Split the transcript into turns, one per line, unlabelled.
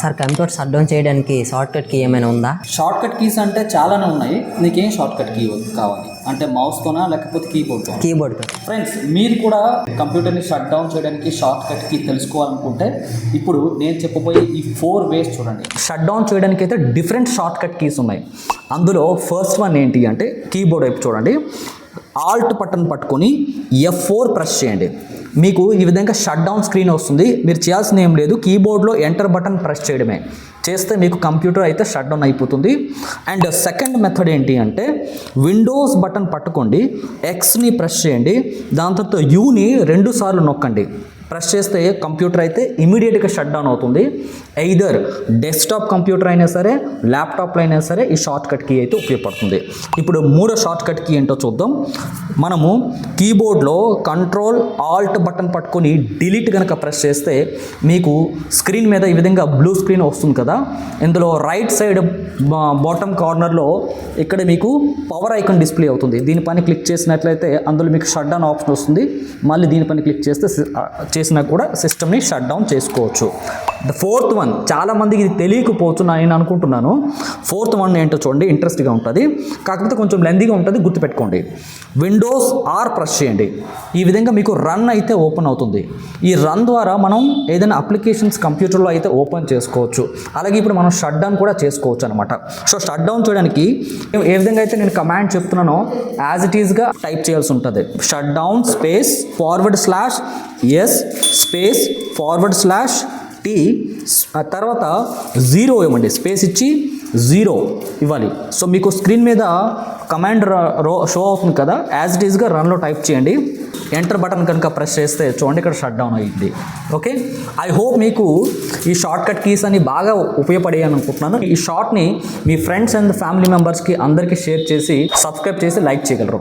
Sir computer shut down చేయడానికి short cut key ఏమైనా ఉందా?
షార్ట్ కట్ కీస్ అంటే చాలానే ఉన్నాయి. నీకేం షార్ట్ కట్ కీ కావాలి? అంటే మౌస్తోనా లేకపోతే కీబోర్డ్తో
కీబోర్డ్తో
ఫ్రెండ్స్ మీరు కూడా కంప్యూటర్ని షట్ డౌన్ చేయడానికి షార్ట్ కట్ కీ తెలుసుకోవాలనుకుంటే ఇప్పుడు నేను చెప్పబోయే ఈ ఫోర్ వేస్ చూడండి.
షట్ డౌన్ చేయడానికి అయితే డిఫరెంట్ షార్ట్ కట్ కీస్ ఉన్నాయి. అందులో ఫస్ట్ వన్ ఏంటి అంటే కీబోర్డ్ వైపు చూడండి. ఆల్ట్ బటన్ పట్టుకొని ఎఫ్ ఫోర్ ప్రెస్ చేయండి. మీకు ఈ విధంగా షట్ డౌన్ స్క్రీన్ వస్తుంది. మీరు చేయాల్సిన ఏం లేదు కీబోర్డ్లో ఎంటర్ బటన్ ప్రెస్ చేయడమే. చేస్తే మీకు కంప్యూటర్ అయితే షట్ డౌన్ అయిపోతుంది. అండ్ సెకండ్ మెథడ్ ఏంటి అంటే విండోస్ బటన్ పట్టుకోండి ఎక్స్ని ప్రెస్ చేయండి దాని తర్వాత యూని రెండు సార్లు నొక్కండి. ప్రెస్ చేస్తే కంప్యూటర్ అయితే ఇమీడియట్గా షట్ డౌన్ అవుతుంది. ఎయిదర్ డెస్క్టాప్ కంప్యూటర్ అయినా సరే ల్యాప్టాప్లో అయినా సరే ఈ షార్ట్ కట్ కీ అయితే ఉపయోగపడుతుంది. ఇప్పుడు మూడో షార్ట్ కట్ కీ ఏంటో చూద్దాం. మనము కీబోర్డ్లో కంట్రోల్ ఆల్ట్ బటన్ పట్టుకొని డిలీట్ కనుక ప్రెస్ చేస్తే మీకు స్క్రీన్ మీద ఈ విధంగా బ్లూ స్క్రీన్ వస్తుంది కదా. ఇందులో రైట్ సైడ్ బాటమ్ కార్నర్లో ఇక్కడ మీకు పవర్ ఐకాన్ డిస్ప్లే అవుతుంది. దీనిపైన క్లిక్ చేసినట్లయితే అందులో మీకు షట్ డౌన్ ఆప్షన్ వస్తుంది. మళ్ళీ దీనిపైన క్లిక్ చేస్తే చేసినా కూడా సిస్టమ్ని షట్ డౌన్ చేసుకోవచ్చు. ద ఫోర్త్ వన్ చాలామందికి ఇది తెలియకపోవచ్చు నేను అనుకుంటున్నాను. ఫోర్త్ వన్ ఏంటో చూడండి ఇంట్రెస్ట్గా ఉంటుంది. కాకపోతే కొంచెం లెందీగా ఉంటుంది గుర్తుపెట్టుకోండి. విండోస్ ఆర్ ప్రెస్ చేయండి. ఈ విధంగా మీకు రన్ అయితే ఓపెన్ అవుతుంది. ఈ రన్ ద్వారా మనం ఏదైనా అప్లికేషన్స్ కంప్యూటర్లో అయితే ఓపెన్ చేసుకోవచ్చు. అలాగే ఇప్పుడు మనం షట్ డౌన్ కూడా చేసుకోవచ్చు అనమాట సో షట్ డౌన్ చేయడానికి ఏ విధంగా అయితే నేను కమాండ్ చెప్తున్నానో యాజ్ ఇట్ ఈస్గా టైప్ చేయాల్సి ఉంటుంది. Shut down space forward slash S space forward slash T ఆ తర్వాత జీరో ఇవ్వండి. స్పేస్ ఇచ్చి జీరో ఇవ్వాలి. సో మీకు స్క్రీన్ మీద కమాండ్ రో షో అవుతుంది కదా? యాజ్ ఇట్ ఈస్గా రన్లో టైప్ చేయండి. ఎంటర్ బటన్ కనుక ప్రెస్ చేస్తే చూడండి ఇక్కడ షట్ డౌన్ అయ్యింది ఓకే ఐ హోప్ మీకు ఈ షార్ట్ కట్ కీస్ అని బాగా ఉపయోగపడే అనుకుంటున్నాను. ఈ షార్ట్ని మీ ఫ్రెండ్స్ అండ్ ఫ్యామిలీ మెంబర్స్కి అందరికీ షేర్ చేసి సబ్స్క్రైబ్ చేసి లైక్ చేయగలరు.